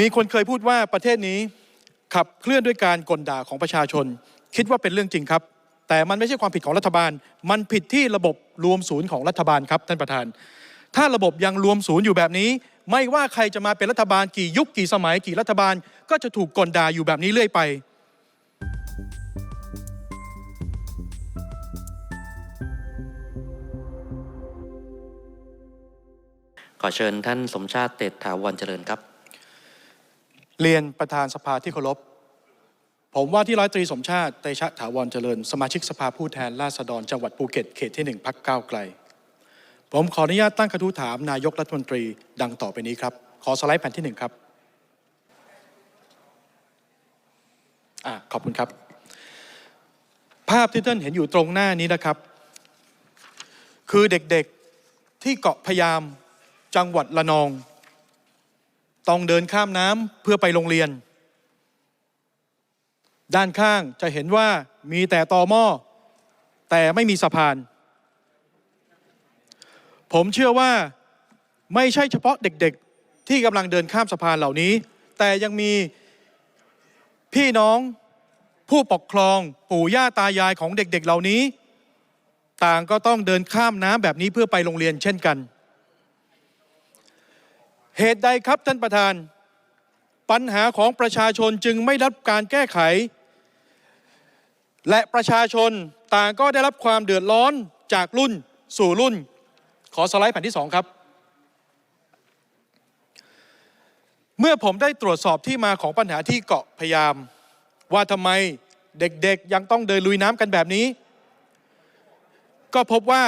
มีคนเคยพูดว่าประเทศนี้ขับเคลื่อนด้วยการกลด่าของประชาชน คิดว่าเป็นเรื่องจริงครับ แต่มันไม่ใช่ความผิดของรัฐบาล มันผิดที่ระบบรวมศูนย์ของรัฐบาลครับท่านประธาน ถ้าระบบยังรวมศูนย์อยู่แบบนี้ ไม่ว่าใครจะมาเป็นรัฐบาลกี่ยุคกี่สมัยกี่รัฐบาล ก็จะถูกกลด่าอยู่แบบนี้เรื่อยไปขอเชิญท่านสมชาติเตชถาวรเจริญครับ เรียนประธานสภาที่เคารพ ผมว่าที่ร้อยตรีสมชาติเตชะถาวรเจริญ สมาชิกสภาผู้แทนราษฎรจังหวัดภูเก็ตเขตที่หนึ่งพักก้าวไกล ผมขออนุญาตตั้งกระทู้ถามนายกรัฐมนตรีดังต่อไปนี้ครับ ขอสไลด์แผ่นที่หนึ่งครับอขอบคุณครับ ภาพที่ท่านเห็นอยู่ตรงหน้านี้นะครับ คือเด็กๆที่เกาะพยามจังหวัดละนอง ต้องเดินข้ามน้ำเพื่อไปโรงเรียน ด้านข้างจะเห็นว่ามีแต่ตอหม้อแต่ไม่มีสะพาน ผมเชื่อว่าไม่ใช่เฉพาะเด็กๆ ที่กำลังเดินข้ามสะพานเหล่านี้ แต่ยังมีพี่น้องผู้ปกครองปู่ย่าตายายของเด็กๆ เหล่านี้ ต่างก็ต้องเดินข้ามน้ำแบบนี้เพื่อไปโรงเรียนเช่นกัน เหตุใดครับท่านประธาน ปัญหาของประชาชนจึงไม่รับการแก้ไข และประชาชนต่างก็ได้รับความเดือดร้อนจากรุ่นสู่รุ่น ขอสไลด์แผ่นที่สองครับ เมื่อผมได้ตรวจสอบที่มาของปัญหาที่เกาะพยาม ว่าทำไมเด็กๆยังต้องเดินลุยน้ำกันแบบนี้ ก็พบว่า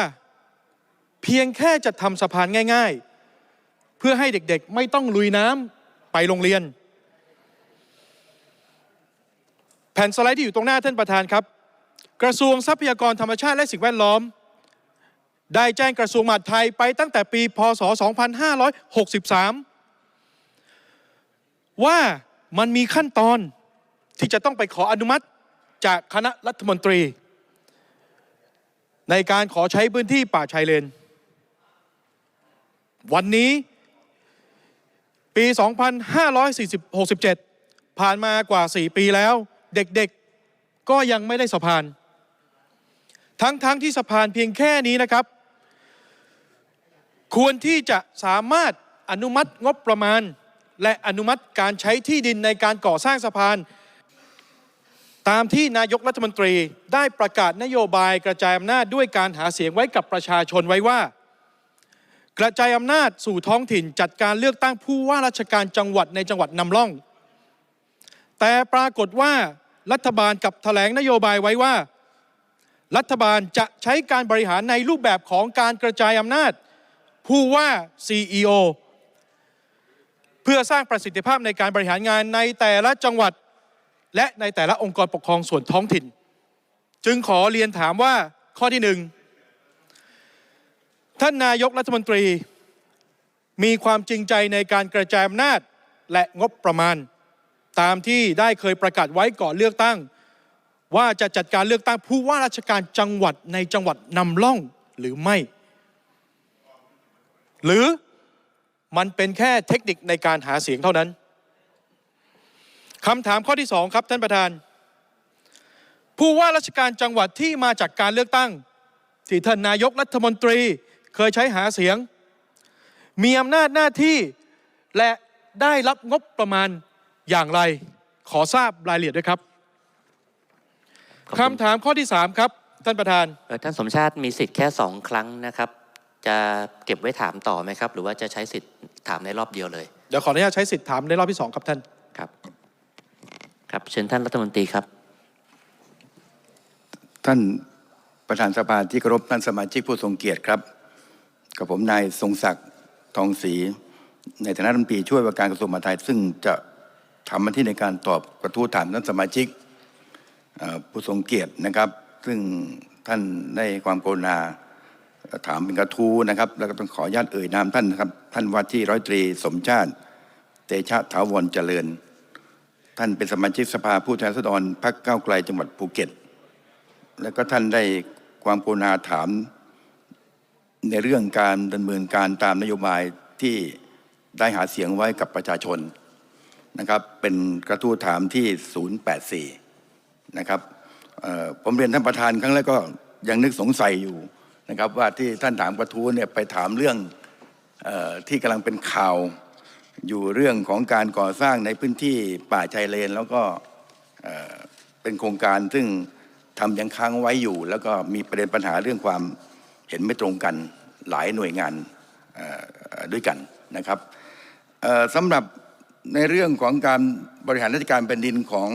เพียงแค่จะทำสะพานง่าย ๆ เพื่อให้เด็กๆ ไม่ต้องลุยน้ำไปโรงเรียน แผ่นสไลด์ที่อยู่ตรงหน้าท่านประธานครับ กระทรวงทรัพยากรธรรมชาติและสิ่งแวดล้อม ได้แจ้งกระทรวงมหาดไทยไปตั้งแต่ปี พศ 2563 ว่ามันมีขั้นตอนที่จะต้องไปขออนุมัติจากคณะรัฐมนตรี ในการขอใช้พื้นที่ป่าชายเลน วันนี้ ปี 2567 ผ่านมากว่า 4 ปีแล้ว เด็กๆก็ยังไม่ได้สะพาน ทั้งๆทที่สะพานเพียงแค่นี้นะครับ ควรที่จะสามารถอนุมัติงบประมาณ และอนุมัติการใช้ที่ดินในการก่อสร้างสะพาน ตามที่นายกรัฐมนตรีได้ประกาศนโยบายกระจายอำนาจด้วยการหาเสียงไว้กับประชาชนไว้ว่า กระจายอำนาจสู่ท้องถิ่นจัดการเลือกตั้งผู้ว่าราชการจังหวัดในจังหวัดนำร่อง แต่ปรากฏว่ารัฐบาลกับแถลงนโยบายไว้ว่า รัฐบาลจะใช้การบริหารในรูปแบบของการกระจายอำนาจ ผู้ว่า CEO เพื่อสร้างประสิทธิภาพในการบริหารงานในแต่ละจังหวัด และในแต่ละองค์กรปกครองส่วนท้องถิ่น จึงขอเรียนถามว่าข้อที่หนึ่ง ท่านนายกรัฐมนตรี มีความจริงใจในการกระจายอำนาจและงบประมาณ ตามที่ได้เคยประกาศไว้ก่อนเลือกตั้ง ว่าจะจัดการเลือกตั้งผู้ว่าราชการจังหวัดในจังหวัดนำล่องหรือไม่ หรือมันเป็นแค่เทคนิคในการหาเสียงเท่านั้นคำถามข้อที่สองครับท่านประธาน ผู้ว่าราชการจังหวัดที่มาจากการเลือกตั้ง ที่ท่านนายกรัฐมนตรี เคยใช้หาเสียง มีอำนาจหน้าที่และได้รับงบประมาณอย่างไร ขอทราบรายละเอียดด้วยครับขอบคุณคำถามข้อที่ 3 ครับ ท่านประธานเอ่อท่านสมชาติมีสิทธิ์แค่สองครั้งนะครับ จะเก็บไว้ถามต่อไหมครับ หรือว่าจะใช้สิทธิ์ถามในรอบเดียวเลย เดี๋ยวขออนุญาตใช้สิทธิ์ถามในรอบที่ 2 ครับท่านครับครับเชิญท่านรัฐมนตรีครับ ท่านประธานสภาที่เคารพท่านสมาชิกผู้ทรงเกียรติครับ กับผมนายทรงศักดิ์ทองศรีในฐานะรัฐมนตรีช่วยว่าการกระทรวงมหาดไทย ซึ่งจะทำหน้าที่ในการตอบกระทู้ถามท่านสมาชิกผู้ทรงเกียรตินะครับ ซึ่งท่านได้ความกรุณาถามเป็นกระทู้นะครับ แล้วก็ต้องขออนุญาตเอ่ยนามท่านนะครับ ท่านว่าที่ร้อยตรีสมชาติ เตชะถาวรเจริญ ท่านเป็นสมาชิกสภาผู้แทนราษฎรพรรคก้าวไกลจังหวัดภูเก็ต แล้วก็ท่านได้ความกรุณาถาม ในเรื่องการดำเนินการตามนโยบายที่ได้หาเสียงไว้กับประชาชนนะครับ เป็นกระทู้ถามที่ 084 นะครับผมเรียนท่านประธานครั้งแรกก็ยังนึกสงสัยอยู่นะครับว่าที่ท่านถามกระทู้เนี่ยไปถามเรื่องออที่กำลังเป็นข่าวอยู่เรื่องของการก่อสร้างในพื้นที่ป่าชายเลน แล้วก็เอ่อเป็นโครงการซึ่งทำยังค้างไว้อยู่ แล้วก็มีประเด็นปัญหาเรื่องความ เห็นไม่ตรงกันหลายหน่วยงานด้วยกันนะครับสำหรับในเรื่องของการบริหารราชการแผ่นดินของ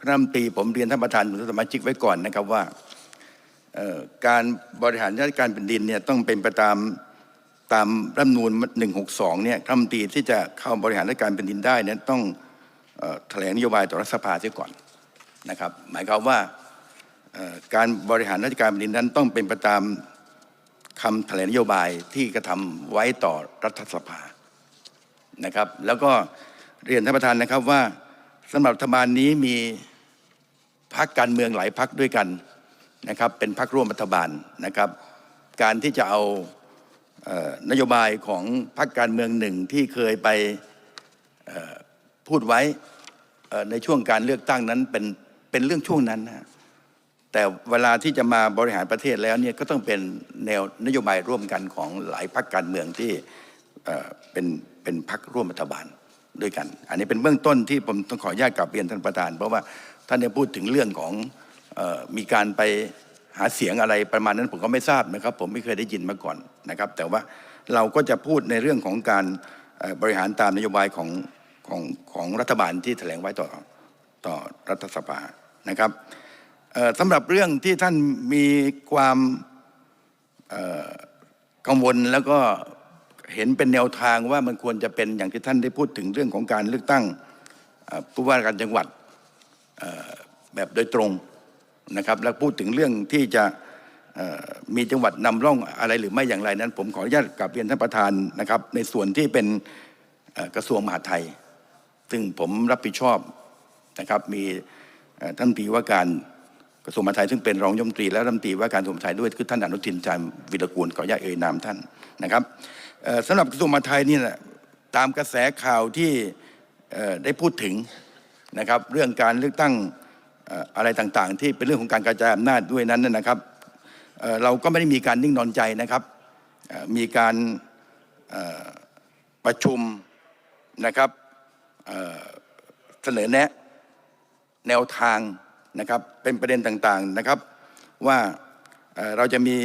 คณะรัฐมนตรีผมเรียนท่านประธานสมาชิกไว้ก่อนนะครับว่าการบริหารราชการแผ่นดินเนี่ยต้องเป็นไปตามตามรัฐมนูล162เนี่ยรัฐมนตรีที่จะเข้าบริหารราชการแผ่นดินได้เนี่ยต้องแถลงนโยบายต่อรัฐสภาเสียก่อนนะครับ หมายความว่าการบริหารราชการแผ่นดินนั้นต้องเป็นไปตาม คำแถลงนโยบายที่กระทำไว้ต่อรัฐสภานะครับ แล้วก็เรียนท่านประธานนะครับว่าสำหรับรัฐบาลนี้มีพรรคการเมืองหลายพรรคด้วยกันนะครับ เป็นพรรคร่วมรัฐบาลนะครับ การที่จะเอาเออนโยบายของพรรคการเมืองหนึ่งที่เคยไปพูดไว้ในช่วงการเลือกตั้งนั้นเป็นเป็นเรื่องช่วงนั้นนะ แต่เวลาที่จะมาบริหารประเทศแล้วเนี่ยก็ต้องเป็นแนวนโยบายร่วมกันของหลายพรรคการเมืองที่เป็นเป็นพรรคร่วมรัฐบาลด้วยกัน อันนี้เป็นเบื้องต้นที่ผมต้องขออนุญาตกลับเรียนท่านประธาน เพราะว่าท่านได้พูดถึงเรื่องของออมีการไปหาเสียงอะไรประมาณนั้นผมก็ไม่ทราบนะครับ ผมไม่เคยได้ยินมาก่อนนะครับ แต่ว่าเราก็จะพูดในเรื่องของการบริหารตามนโยบายของของของรัฐบาลที่แถลงไว้ต่อต่อรัฐสภานะครับ สำหรับเรื่องที่ท่านมีความกังวลแล้วก็เห็นเป็นแนวทางว่ามันควรจะเป็นอย่างที่ท่านได้พูดถึงเรื่องของการเลือกตั้งผู้ว่าการจังหวัดแบบโดยตรงนะครับ แล้วพูดถึงเรื่องที่จะมีจังหวัดนำร่องอะไรหรือไม่อย่างไรนั้น ผมขออนุญาตกลับเรียนท่านประธานนะครับ ในส่วนที่เป็นกระทรวงมหาดไทย ซึ่งผมรับผิดชอบนะครับมีท่านตรีว่าการ กระทรวงมหาดไทยซึ่งเป็นรองยมตรีและรัฐมนตรีว่าการกระทรวงมหาดไทยด้วยคือท่านอนุทินชาญวิรกูลขออนุญาตเอ่ยนามท่านนะครับสำหรับกระทรวงมหาดไทยนี่แหละตามกระแสข่าวที่ได้พูดถึงนะครับเรื่องการเลือกตั้งอะไรต่างๆ ที่เป็นเรื่องของการกระจายอำนาจด้วยนั้นนะครับเราก็ไม่ได้มีการนิ่งนอนใจนะครับมีการประชุมนะครับเสนอแนะแนวทาง นะครับเป็นประเด็นต่างๆนะครับ ว่าเราจะมี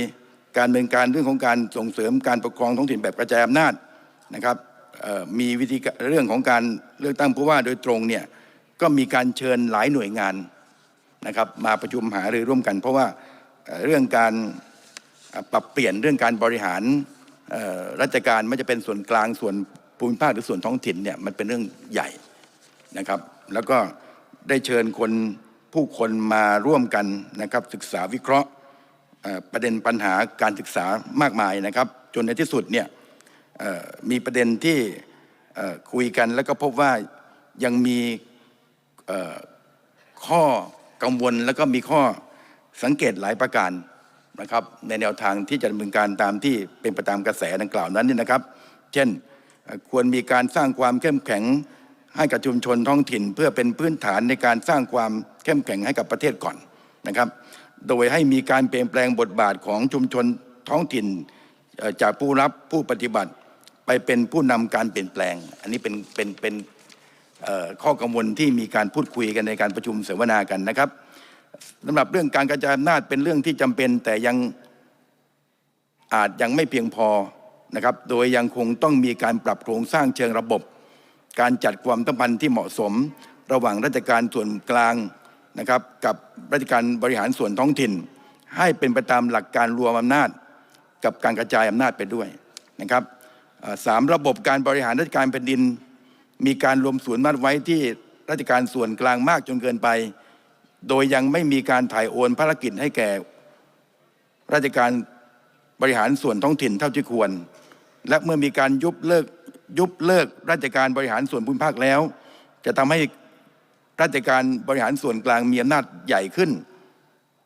การดำเนินการเรื่องของการส่งเสริมการปกครองท้องถิ่นแบบกระจายอำนาจนะครับมีวิธีเรื่องของการเลือกตั้งผู้ว่าโดยตรงเนี่ยก็มีการเชิญหลายหน่วยงานนะครับมาประชุมหารือร่วมกัน เพราะว่าเรื่องการปรับเปลี่ยนเรื่องการบริหารราชการไม่จะเป็นส่วนกลางส่วนภูมิภาคหรือส่วนท้องถิ่นเนี่ยมันเป็นเรื่องใหญ่นะครับ แล้วก็ได้เชิญคน ผู้คนมาร่วมกันนะครับศึกษาวิเคราะห์ประเด็นปัญหาการศึกษามากมายนะครับ จนในที่สุดเนี่ยมีประเด็นที่คุยกันแล้วก็พบว่ายังมีข้อกังวลแล้วก็มีข้อสังเกตหลายประการนะครับ ในแนวทางที่จะดำเนินการตามที่เป็นไปตามกระแสดังกล่าวนั้นนี่นะครับ เช่นควรมีการสร้างความเข้มแข็ง ให้กับชุมชนท้องถิ่น เพื่อเป็นพื้นฐานในการสร้างความเข้มแข็งให้กับประเทศก่อนนะครับ โดยให้มีการเปลี่ยนแปลงบทบาทของชุมชนท้องถิ่นจากผู้รับผู้ปฏิบัติไปเป็นผู้นำการเปลี่ยนแปลง อันนี้เป็นเป็นเป็นข้อกังวลที่มีการพูดคุยกันในการประชุมเสวนากันนะครับสำหรับเรื่องการกระจายอำนาจเป็นเรื่องที่จำเป็น แต่ยังอาจยังไม่เพียงพอนะครับ โดยยังคงต้องมีการปรับโครงสร้างเชิงระบบ การจัดความสัมพันธ์ที่เหมาะสม ระหว่างราชการส่วนกลางนะครับกับราชการบริหารส่วนท้องถิ่น ให้เป็นไปตามหลักการรวมอำนาจ กับการกระจายอำนาจไปด้วยนะครับสามระบบการบริหารราชการแผ่นดิน มีการรวมศูนย์มัดไว้ที่ราชการส่วนกลางมากจนเกินไป โดยยังไม่มีการถ่ายโอนภารกิจให้แก่ ราชการบริหารส่วนท้องถิ่นเท่าที่ควร และเมื่อมีการยุบเลิก ยุบเลิกราชการบริหารส่วนภูมิภาคแล้ว จะทำให้ราชการบริหารส่วนกลางมีอำนาจใหญ่ขึ้น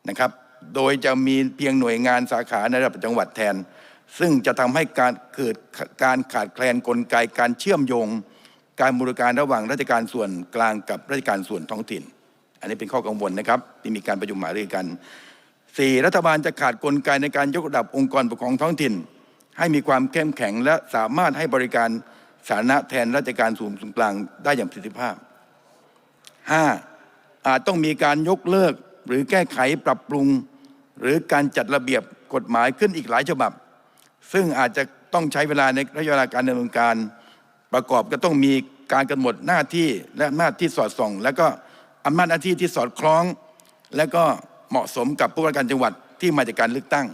นะครับ โดยจะมีเพียงหน่วยงานสาขาในระดับจังหวัดแทน ซึ่งจะทำให้การเกิดการขาดแคลนกลไกการเชื่อมโยง การบริการระหว่างราชการส่วนกลางกับราชการส่วนท้องถิ่น อันนี้เป็นข้อกังวลนะครับ ที่มีการประชุมหารือกันสี่รัฐบาลจะขาดกลไกในการยกระดับองค์กรปกครองท้องถิ่น ให้มีความเข้มแข็งและสามารถให้บริการสาธารณะแทนราชการส่วนกลางได้อย่างประสิทธิภาพห้าอาจต้องมีการยกเลิกหรือแก้ไขปรับปรุง หรือการจัดระเบียบกฎหมายขึ้นอีกหลายฉบับ ซึ่งอาจจะต้องใช้เวลาในระยะเวลาการดำเนินการ ประกอบก็ต้องมีการกำหนดหน้าที่และหน้าที่สอดส่อง แล้วก็อำนาจหน้าที่ที่สอดคล้อง และก็เหมาะสมกับผู้ว่าการจังหวัดที่มาจากการเลือกตั้ง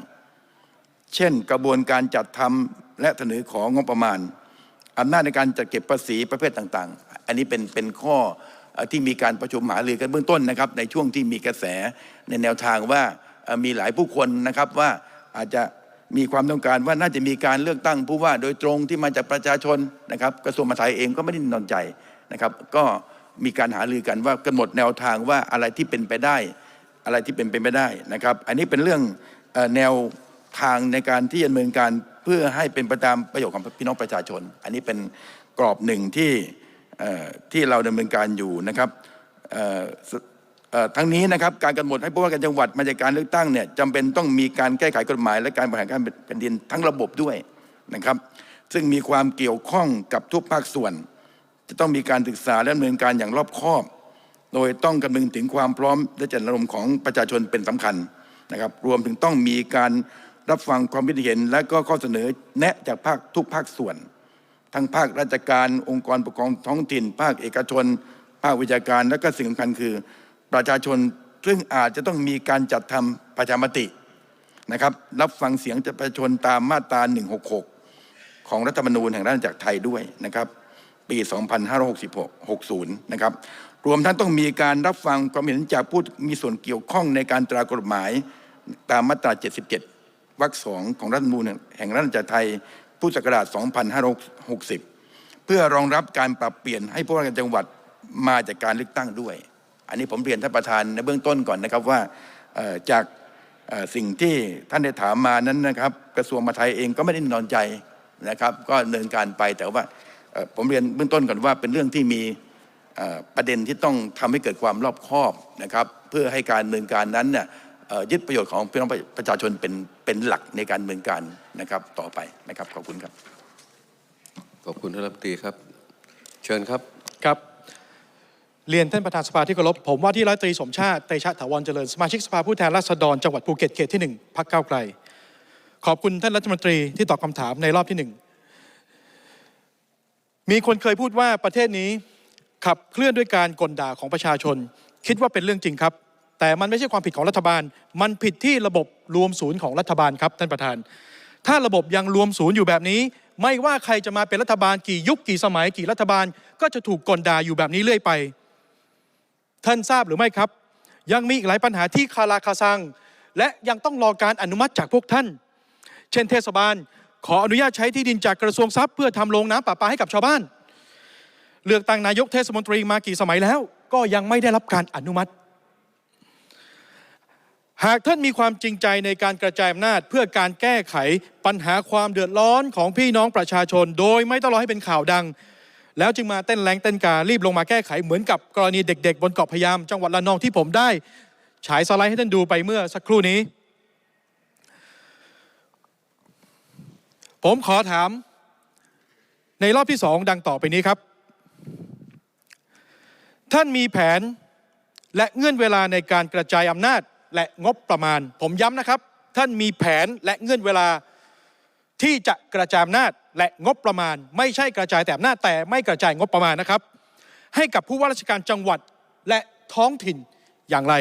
เช่น กระบวนการจัดทำและเสนอของงบประมาณอำนาจในการจัดเก็บภาษีประเภทต่างๆ อันนี้เป็นเป็นข้อที่มีการประชุมหารือกันเบื้องต้นนะครับ ในช่วงที่มีกระแสในแนวทางว่ามีหลายผู้คนนะครับว่าอาจจะมีความต้องการว่าน่าจะมีการเลือกตั้งผู้ว่าโดยตรงที่มาจากประชาชนนะครับ กระทรวงมหาดไทยเองก็ไม่ได้นิ่งนอนใจนะครับ ก็มีการหารือกันว่ากำหนดแนวทางว่าอะไรที่เป็นไปได้ อะไรที่เป็นไปไม่ได้นะครับ อันนี้เป็นเรื่องแนว ทางในการที่ดำเนินการเพื่อให้เป็นไปตามประโยชน์ของพี่น้องประชาชน อันนี้เป็นกรอบหนึ่งที่ที่เราดำเนินการอยู่นะครับทั้งนี้นะครับการกำหนดให้ผู้ว่าการจังหวัดมาจากการเลือกตั้งเนี่ยจำเป็นต้องมีการแก้ไขกฎหมาย และการบริหารการแผ่นดินทั้งระบบด้วยนะครับ ซึ่งมีความเกี่ยวข้องกับทุกภาคส่วน จะต้องมีการศึกษาและดำเนินการอย่างรอบคอบ โดยต้องคำนึงถึงความพร้อมและจตนารมณ์ของประชาชนเป็นสำคัญนะครับ รวมถึงต้องมีการ รับฟังความคิดเห็น และก็ข้อเสนอแนะจากภาคทุกภาคส่วน ทั้งภาคราชการองค์กรปกครองท้องถิ่น ภาคเอกชน ภาควิชาการ และก็สิ่งสำคัญคือ ประชาชนซึ่งอาจจะต้องมีการจัดทำประชามตินะครับ รับฟังเสียงจากประชาชนตามมาตรา 166 ของรัฐธรรมนูญแห่งราชอาณาจักรไทยด้วยนะครับปี 2566 60นะครับ รวมทั้งต้องมีการรับฟังความเห็นจากผู้มีส่วนเกี่ยวข้องในการตรากฎหมายตามมาตรา 77 วรรคสองของรัฐมนูญแห่งราชอาณาจักรไทยพุทธศักราช 2560 เพื่อรองรับการปรับเปลี่ยนให้ผู้ว่าการจังหวัดมาจากการเลือกตั้งด้วย อันนี้ผมเรียนท่านประธานในเบื้องต้นก่อนนะครับว่าจากสิ่งที่ท่านได้ถามมานั้นนะครับ กระทรวงมหาดไทยเองก็ไม่ได้นอนใจนะครับ ก็ดำเนินการไปแต่ว่าผมเรียนเบื้องต้นก่อนว่าเป็นเรื่องที่มีประเด็นที่ต้องทำให้เกิดความรอบคอบนะครับ เพื่อให้การดำเนินการนั้นเนี่ย ยึดประโยชน์ของพี่น้องประชาชนเป็นเป็นหลักในการดำเนินการนะครับต่อไปนะครับขอบคุณครับ ขอบคุณท่านรัฐมนตรีครับ เชิญครับครับเรียนท่านประธานสภาที่เคารพผมว่าที่ร้อยตรีสมชาติเตชะถาวรเจริญสมาชิกสภาผู้แทนราษฎรจังหวัดภูเก็ตเขตที่หนึ่งพรรคก้าวไกล ขอบคุณท่านรัฐมนตรีที่ตอบคำถามในรอบที่หนึ่งมีคนเคยพูดว่าประเทศนี้ขับเคลื่อนด้วยการกลด่าของประชาชน คิดว่าเป็นเรื่องจริงครับ แต่มันไม่ใช่ความผิดของรัฐบาล มันผิดที่ระบบรวมศูนย์ของรัฐบาลครับท่านประธาน ถ้าระบบยังรวมศูนย์อยู่แบบนี้ ไม่ว่าใครจะมาเป็นรัฐบาลกี่ยุคกี่สมัยกี่รัฐบาล ก็จะถูกกลด่าอยู่แบบนี้เรื่อยไป ท่านทราบหรือไม่ครับ ยังมีอีกหลายปัญหาที่คาราคาซัง และยังต้องรอการอนุมัติจากพวกท่าน เช่นเทศบาล ขออนุญาตใช้ที่ดินจากกระทรวงทรัพย์เพื่อทำโรงน้ำประปาให้กับชาวบ้าน เลือกตั้งนายกเทศมนตรีมากี่สมัยแล้ว ก็ยังไม่ได้รับการอนุมัติ หากท่านมีความจริงใจในการกระจายอำนาจ เพื่อการแก้ไขปัญหาความเดือดร้อนของพี่น้องประชาชน โดยไม่ต้องรอให้เป็นข่าวดัง แล้วจึงมาเต้นแรงเต้นการีบลงมาแก้ไขเหมือนกับกรณีเด็ก ๆ บนเกาะพะยามจังหวัดระนองที่ผมได้ ฉายสไลด์ให้ท่านดูไปเมื่อสักครู่นี้ ผมขอถาม ในรอบที่สองดังต่อไปนี้ครับ ท่านมีแผนและเงื่อนเวลาในการกระจายอำนาจ และงบประมาณ ผมย้ำนะครับ ท่านมีแผนและเงื่อนเวลา ที่จะกระจายอำนาจและงบประมาณ ไม่ใช่กระจายแต่อำนาจแต่ไม่กระจายงบประมาณนะครับ ให้กับผู้ว่าราชการจังหวัดและท้องถิ่นอย่างไร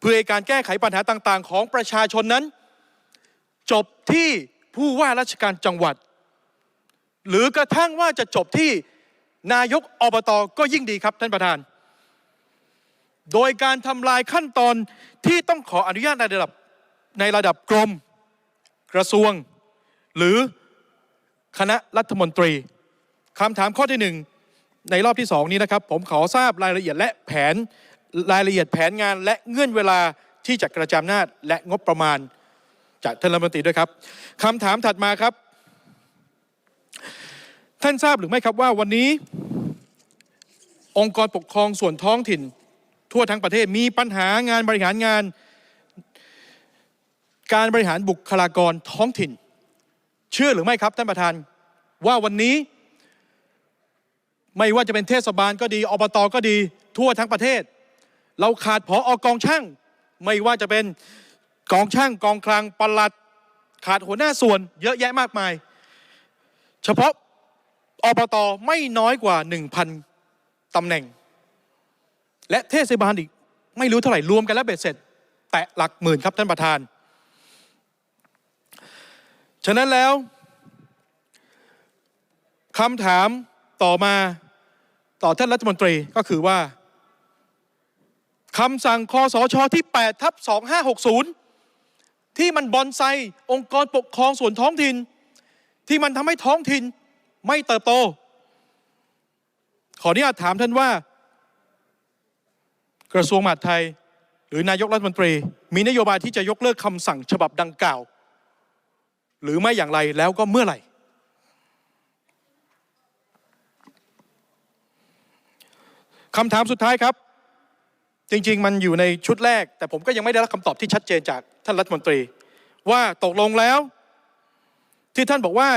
เพื่อการแก้ไขปัญหาต่างๆ ของประชาชนนั้น จบที่ผู้ว่าราชการจังหวัด หรือกระทั่งว่าจะจบที่นายกอบตก็ยิ่งดีครับท่านประธาน โดยการทำลายขั้นตอนที่ต้องขออนุญาตในระดับในระดับกรม กระทรวง หรือคณะรัฐมนตรีคำถามข้อที่หนึ่งในรอบที่สองนี้นะครับ ผมขอทราบรายละเอียดและแผนรายละเอียดแผนงานและเงื่อนเวลาที่จะกระจายอำนาจและงบประมาณ จากท่านรัฐมนตรีด้วยครับคำถามถัดมาครับ ท่านทราบหรือไม่ครับว่าวันนี้ องค์กรปกครองส่วนท้องถิ่น ทั่วทั้งประเทศมีปัญหางานบริหารงาน การบริหารบุคลากรท้องถิ่น เชื่อหรือไม่ครับท่านประธานว่าวันนี้ ไม่ว่าจะเป็นเทศบาลก็ดีอบตก็ดีทั่วทั้งประเทศ เราขาดผออกองช่าง ไม่ว่าจะเป็นกองช่างกองคลังปลัดขาดหัวหน้าส่วนเยอะแยะมากมาย เฉพาะอบตไม่น้อยกว่า 1,000ตำแหน่ง และเทศบาลอีกไม่รู้เท่าไหร่รวมกันแล้วเบ็ดเสร็จ แตะหลักหมื่นครับท่านประธาน ฉะนั้นแล้วคำถามต่อมาต่อท่านรัฐมนตรีก็คือว่าคำสั่งคอสชที่8ทับ2560 ที่มันบอนไซองค์กรปกครองส่วนท้องถิ่น ที่มันทำให้ท้องถิ่นไม่เติบโต ขออนุญาตถามท่านว่า กระทรวงมหาดไทย หรือนายกรัฐมนตรี มีนโยบายที่จะยกเลิกคำสั่งฉบับดังกล่าว หรือไม่อย่างไรแล้วก็เมื่อไหร่ คำถามสุดท้ายครับ จริง ๆ มันอยู่ในชุดแรก แต่ผมก็ยังไม่ได้รับคำตอบที่ชัดเจนจากท่านรัฐมนตรี ว่าตกลงแล้ว ที่ท่านบอกว่า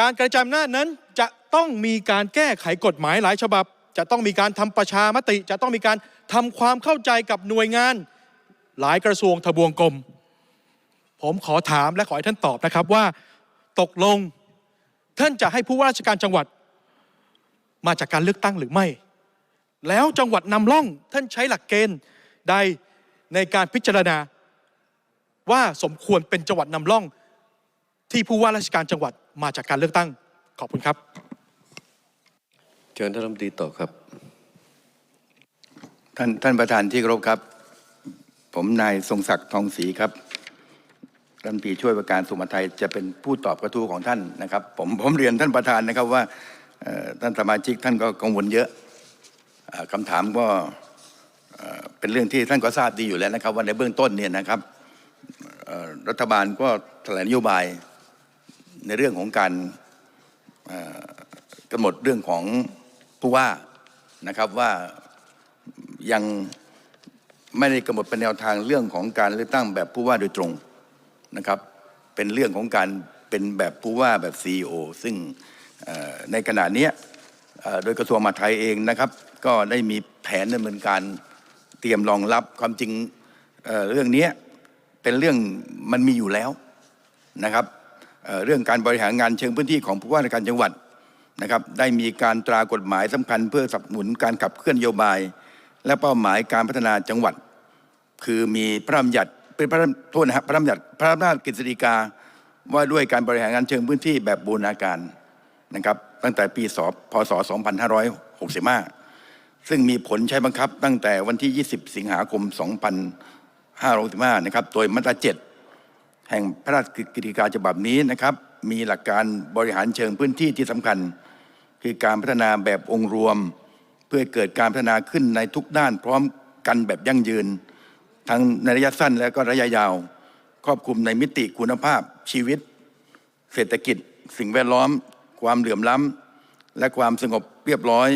การกระจายอำนาจนั้นจะต้องมีการแก้ไขกฎหมายหลายฉบับ จะต้องมีการทำประชามติ จะต้องมีการ ทำความเข้าใจกับหน่วยงาน หลายกระทรวงทบวงกรมผมขอถามและขอให้ท่านตอบนะครับว่า ตกลงท่านจะให้ผู้ว่าราชการจังหวัด มาจากการเลือกตั้งหรือไม่ แล้วจังหวัดนำร่องท่านใช้หลักเกณฑ์ใดในการพิจารณา ว่าสมควรเป็นจังหวัดนำร่อง ที่ผู้ว่าราชการจังหวัดมาจากการเลือกตั้ง ขอบคุณครับ เชิญท่านรัฐมนตรีตอบครับ ท่านท่านประธานที่เคารพครับ ผมนายทรงศักดิ์ทองศรีครับรัฐมนตรีช่วยว่าการสุมาไทยจะเป็นผู้ตอบกระทู้ของท่านนะครับ ผมผมเรียนท่านประธานนะครับว่าท่านสมาชิกท่านก็กังวลเยอะเอ่อคำถามก็เป็นเรื่องที่ท่านก็ทราบดีอยู่แล้วนะครับ ว่าในเบื้องต้นเนี่ยนะครับรัฐบาลก็แถลงนโยบายในเรื่องของการกำหนดเรื่องของผู้ว่านะครับว่า ยังไม่ได้กำหนดเป็นแนวทางเรื่องของการเลือกตั้งแบบผู้ว่าโดยตรงนะครับ เป็นเรื่องของการเป็นแบบผู้ว่าแบบ CEO ซึ่งในขณะนี้โดยกระทรวงมหาดไทยเองนะครับ ก็ได้มีแผนดำเนินการเตรียมรองรับความจริงเเรื่องนี้เป็นเรื่องมันมีอยู่แล้วนะครับเเรื่องการบริหารงานเชิงพื้นที่ของผู้ว่าราชการจังหวัดนะครับ ได้มีการตรากฎหมายสำคัญเพื่อสนับสนุนการขับเคลื่อนนโยบาย และเป้าหมายการพัฒนาจังหวัด คือมีพระราชบัญญัติเป็นพระโทษนะครับพระราชบัญญัติพระราชกฤษฎีกาว่าด้วยการบริหารงานเชิงพื้นที่แบบบูรณาการนะครับ ตั้งแต่ปีศพศ 2565 ซึ่งมีผลใช้บังคับตั้งแต่วันที่ 20 สิงหาคม 2565 นะครับ โดยมาตรา 7 แห่งพระราชกฤษฎีกาฉบับนี้นะครับ มีหลักการบริหารเชิงพื้นที่ที่สำคัญ คือการพัฒนาแบบองค์รวม เพื่อให้เกิดการพัฒนาขึ้นในทุกด้านพร้อมกันแบบยั่งยืน ทั้งในระยะสั้นและก็ระยะยาว ครอบคลุมในมิติคุณภาพชีวิต เศรษฐกิจ สิ่งแวดล้อม ความเหลื่อมล้ำ และความสงบเรียบร้อย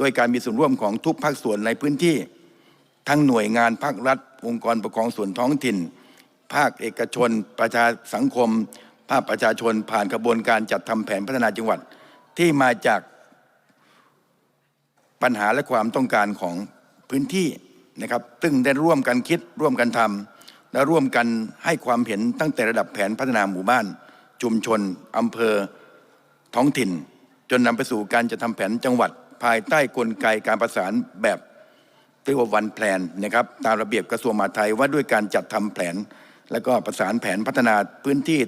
ด้วยการมีส่วนร่วมของทุกภาคส่วนในพื้นที่ ทั้งหน่วยงานภาครัฐ องค์กรปกครองส่วนท้องถิ่น ภาคเอกชน ประชาสังคม ภาคประชาชนผ่านกระบวนการจัดทำแผนพัฒนาจังหวัดที่มาจาก ปัญหาและความต้องการของพื้นที่นะครับซึ่งได้ร่วมกันคิดร่วมกันทำและร่วมกันให้ความเห็นตั้งแต่ระดับแผนพัฒนาหมู่บ้าน ชุมชนอำเภอ ท้องถิ่น จนนำไปสู่การจะทำแผนจังหวัด ภายใต้กลไกการประสานแบบเรียกว่าวันแผนนะครับตามระเบียบกระทรวงมหาดไทยว่าด้วยการจัดทำแผน และก็ประสานแผนพัฒนาพื้นที่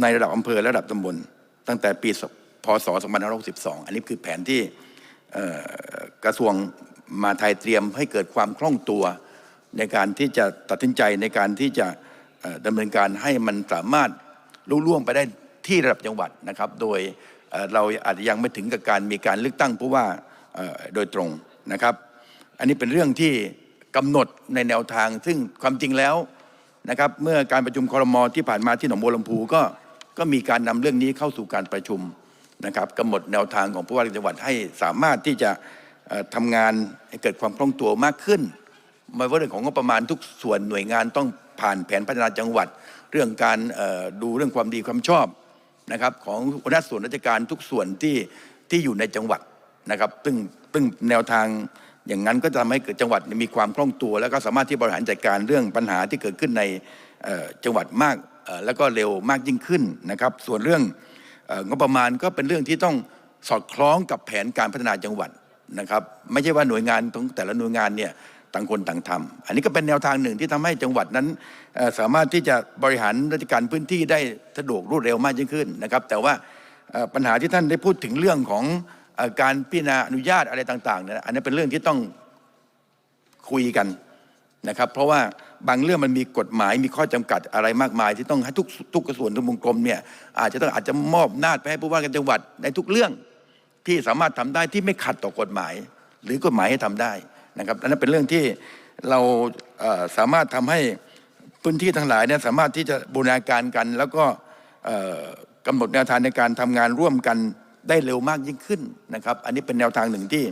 ในระดับอำเภอและระดับตำบลตั้งแต่ปีพศ 2562 อันนี้คือแผนที่ กระทรวงมาไทยเตรียมให้เกิดความคล่องตัว ในการที่จะตัดสินใจในการที่จะเอ่อดำเนินการให้มันสามารถลุล่วงไปได้ที่ระดับจังหวัดนะครับ โดยเราอาจจะยังไม่ถึงกับการมีการเลือกตั้งผู้ว่าโดยตรงนะครับ อันนี้เป็นเรื่องที่กำหนดในแนวทาง ซึ่งความจริงแล้วนะครับ เมื่อการประชุมคอรมอที่ผ่านมาที่หนองบัวลำพูก็ก็มีการนำเรื่องนี้เข้าสู่การประชุม นะครับกำหนดแนวทางของผู้ว่าราชการจังหวัดให้สามารถที่จะเอ่อทำงานให้เกิดความคล่องตัวมากขึ้นไม่ว่าเรื่องของงบประมาณทุกส่วนหน่วยงานต้องผ่านแผนพัฒนาจังหวัด เรื่องการดูเรื่องความดีความชอบนะครับของหัวหน้าส่วนราชการทุกส่วนที่ที่อยู่ในจังหวัดนะครับซึ่งซึ่งแนวทางอย่างนั้นก็จะทำให้เกิดจังหวัดมีความคล่องตัว แล้วก็สามารถที่บริหารจัดการเรื่องปัญหาที่เกิดขึ้นในจังหวัดมากแล้วก็เร็วมากยิ่งขึ้นนะครับ ส่วนเรื่อง งบประมาณก็เป็นเรื่องที่ต้องสอดคล้องกับแผนการพัฒนาจังหวัดนะครับ ไม่ใช่ว่าหน่วยงานของแต่ละหน่วยงานเนี่ยต่างคนต่างทำอันนี้ก็เป็นแนวทางหนึ่งที่ทำให้จังหวัดนั้นสามารถที่จะบริหารราชการพื้นที่ได้สะดวกรวดเร็วมากยิ่งขึ้นนะครับ แต่ว่าปัญหาที่ท่านได้พูดถึงเรื่องของอการพิจารณาอนุญาตอะไรต่างๆเนี่ยอันนี้เป็นเรื่องที่ต้องคุยกันนะครับ เพราะว่า บางเรื่องมันมีกฎหมายมีข้อจำกัดอะไรมากมาย ที่ต้องให้ทุกทุกกระทรวงทุกวงกรมเนี่ยอาจจะต้องอาจจะมอบหน้าจไปให้ผู้ว่าการจังหวัดในทุกเรื่องที่สามารถทำได้ที่ไม่ขัดต่อกฎหมาย หรือกฎหมายให้ทำได้นะครับอันนั้นเป็นเรื่องที่เราสามารถทำให้พื้นที่ทั้งหลายเนี่ยสามารถที่จะบูรณาการกัน แล้วก็เอ่อกำหนดแนวทางในการทำงานร่วมกันได้เร็วมากยิ่งขึ้นนะครับ อันนี้เป็นแนวทางหนึ่งที่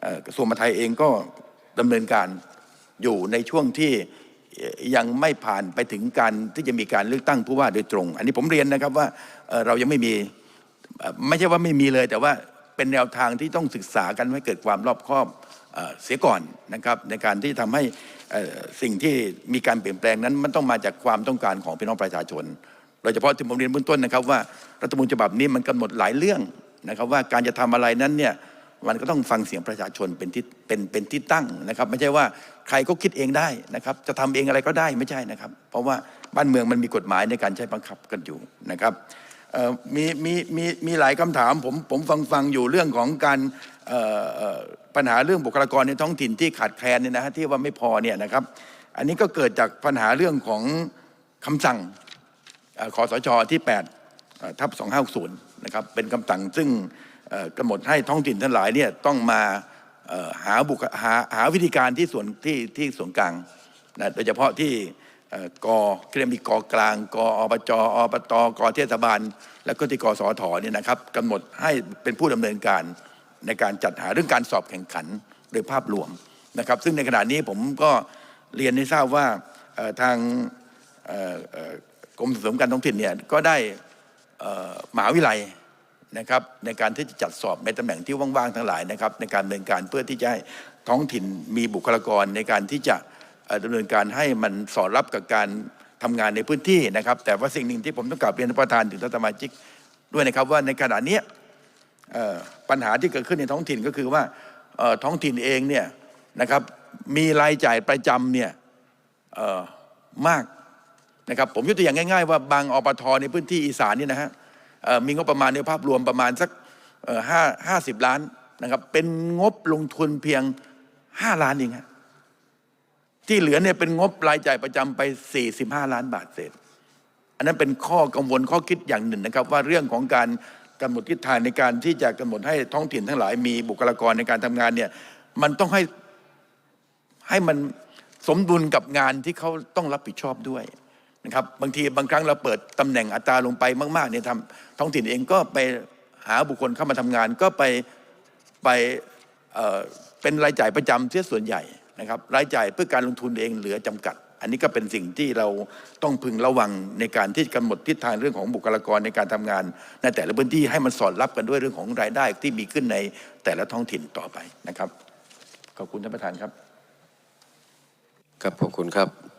เอ่อกระทรวงมหาดไทยเองก็ดำเนินการอยู่ในช่วงที่ ยังไม่ผ่านไปถึงการที่จะมีการเลือกตั้งผู้ว่าโดยตรง อันนี้ผมเรียนนะครับว่าเรายังไม่มีไม่ใช่ว่าไม่มีเลย แต่ว่าเป็นแนวทางที่ต้องศึกษากันให้เกิดความรอบคอบเสียก่อนนะครับ ในการที่ทำให้สิ่งที่มีการเปลี่ยนแปลงนั้น มันต้องมาจากความต้องการของพี่น้องประชาชนโดยเฉพาะที่ผมเรียนเบื้องต้นนะครับว่ารัฐมนูญฉบับนี้มันกำหนดหลายเรื่องนะครับ ว่าการจะทำอะไรนั้นเนี่ยมันก็ต้องฟังเสียงประชาชนเป็นที่เป็นเป็นที่ตั้งนะครับ ไม่ใช่ว่า ใครก็คิดเองได้นะครับ จะทำเองอะไรก็ได้ไม่ใช่นะครับ เพราะว่าบ้านเมืองมันมีกฎหมายในการใช้บังคับกันอยู่นะครับมีมีมีมีหลายคำถามผมผมฟังฟังอยู่เรื่องของการปัญหาเรื่องบุคลากรในท้องถิ่นที่ขาดแคลนเนี่ยนะฮะที่ว่าไม่พอเนี่ยนะครับ อันนี้ก็เกิดจากปัญหาเรื่องของคำสั่งอ่อคอสชที่8ทับ2560นะครับเป็นคำสั่งซึ่งกำหนดให้ท้องถิ่นทั้งหลายเนี่ยต้องมา หาบุคหาหาวิธีการที่ส่วนที่ที่ส่วนกลางนะโดยเฉพาะที่กอเรียมีกอกลางกอบจอบตกเทศบาล แล้วก็ที่กสทเนี่ยนะครับกำหนดให้เป็นผู้ดำเนินการในการจัดหาเรื่องการสอบแข่งขันโดยภาพรวมนะครับ ซึ่งในขณะนี้ผมก็เรียนให้ทราบว่าทางกรมส่งเสริมการท้องถิ่นเนี่ยก็ได้มหาวิทยาลัย นะครับในการที่จะจัดสอบในตำแหน่งที่ว่างๆทั้งหลายนะครับในการดำเนินการเพื่อที่จะให้ท้องถิ่นมีบุคลากรในการที่จะเอ่อดำเนินการให้มันสอดรับกับการทำงานในพื้นที่นะครับ แต่ว่าสิ่งหนึ่งที่ผมต้องกลับเรียนประธานถึงท่านสมาชิกด้วยนะครับว่าในขณะนี้ปัญหาที่เกิดขึ้นในท้องถิ่นก็คือว่าท้องถิ่นเองเนี่ยนะครับมีรายจ่ายประจำเนี่ยมากนะครับผมยกตัวอย่างง่าย ๆ ว่าบางอปทในพื้นที่อีสานนี่นะฮะ มีงบประมาณในภาพรวมประมาณสักห้าห้าสิบล้านนะครับ เป็นงบลงทุนเพียงห้าล้านเองฮะที่เหลือเนี่ยเป็นงบรายจ่ายประจำไป 45 ล้านบาทเศษ อันนั้นเป็นข้อกังวลข้อคิดอย่างหนึ่งนะครับ ว่าเรื่องของการกำหนดทิศทางในการที่จะกำหนดให้ท้องถิ่นทั้งหลายมีบุคลากรในการทำงานเนี่ยมันต้องให้ให้มันสมดุลกับงานที่เขาต้องรับผิดชอบด้วย นะครับบางทีบางครั้งเราเปิดตำแหน่งอัตราลงไปมากๆเนี่ยทำท้องถิ่นเองก็ไปหาบุคคลเข้ามาทำงาน ก็ไปไปเเป็นรายจ่ายประจำเสียส่วนใหญ่นะครับ รายจ่ายเพื่อการลงทุนเองเหลือจำกัด อันนี้ก็เป็นสิ่งที่เราต้องพึงระวังในการที่กำหนดทิศทางเรื่องของบุคลากรในการทำงาน ในแต่ละพื้นที่ให้มันสอดรับกันด้วยเรื่องของรายได้ที่มีขึ้นในแต่ละท้องถิ่นต่อไปนะครับขอบคุณท่านประธานครับ ครับขอบคุณครับ